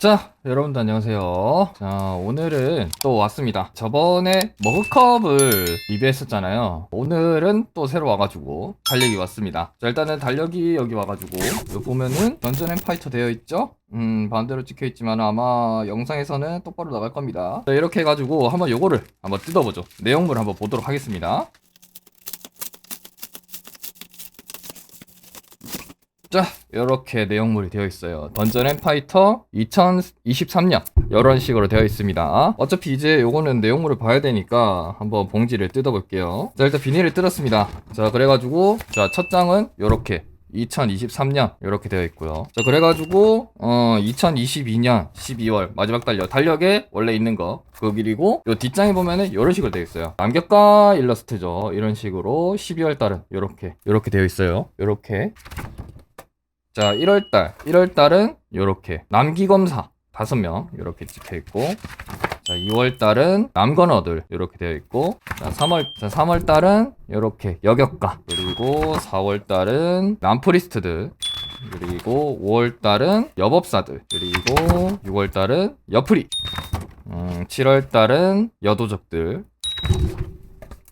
자, 여러분들 안녕하세요. 자, 오늘은 또 왔습니다. 저번에 머그컵을 리뷰했었잖아요. 오늘은 또 새로 와가지고 달력이 왔습니다. 자, 일단은 달력이 여기 와가지고 여기 보면은 던전 앤 파이터 되어 있죠? 음, 반대로 찍혀 있지만 아마 영상에서는 똑바로 나갈 겁니다. 자, 이렇게 해가지고 한번 요거를 한번 뜯어보죠. 내용물 한번 보도록 하겠습니다. 자, 이렇게 내용물이 되어 있어요. 던전 앤 파이터 2023년 이런 식으로 되어 있습니다. 어차피 이제 요거는 내용물을 봐야 되니까 한번 봉지를 뜯어볼게요. 자, 일단 비닐을 뜯었습니다. 자, 그래가지고 자, 첫 장은 요렇게 2023년 이렇게 되어 있고요. 자, 그래가지고 어 2022년 12월 마지막 달력 달력에 원래 있는 거 그리고 요 뒷장에 보면은 이런 식으로 되어 있어요. 남격가 일러스트죠. 이런 식으로 12월 달은 이렇게 이렇게 되어 있어요. 이렇게 자, 1월달. 1월달은 요렇게. 남기검사. 5명. 요렇게 찍혀 있고. 자, 2월달은 남건어들. 요렇게 되어 있고. 자, 3월, 자, 3월달은 요렇게. 여격가. 그리고 4월달은 남프리스트들. 그리고 5월달은 여법사들. 그리고 6월달은 여프리. 음, 7월달은 여도적들.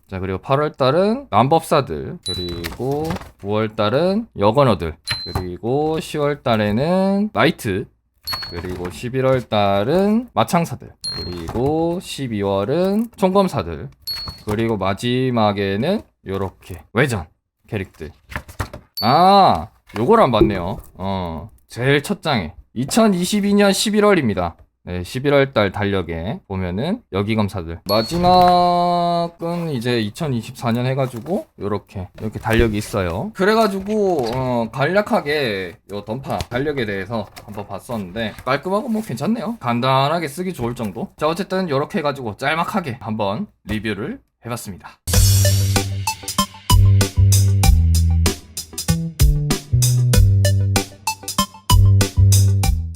자, 그리고 8월달은 남법사들. 그리고 9월달은 여건어들. 그리고 10월달에는 나이트. 그리고 11월달은 마창사들. 그리고 12월은 총검사들. 그리고 마지막에는 요렇게 외전 캐릭들. 아, 요걸 안 봤네요. 어, 제일 첫 장에 2022년 11월입니다. 네, 11월 달 달력에 보면은 여기 검사들. 마지막은 이제 2024년 해가지고 요렇게 이렇게 달력이 있어요. 그래가지고 어, 간략하게 요 던파 달력에 대해서 한번 봤었는데 깔끔하고 뭐 괜찮네요. 간단하게 쓰기 좋을 정도. 자 어쨌든 요렇게 해가지고 짤막하게 한번 리뷰를 해봤습니다.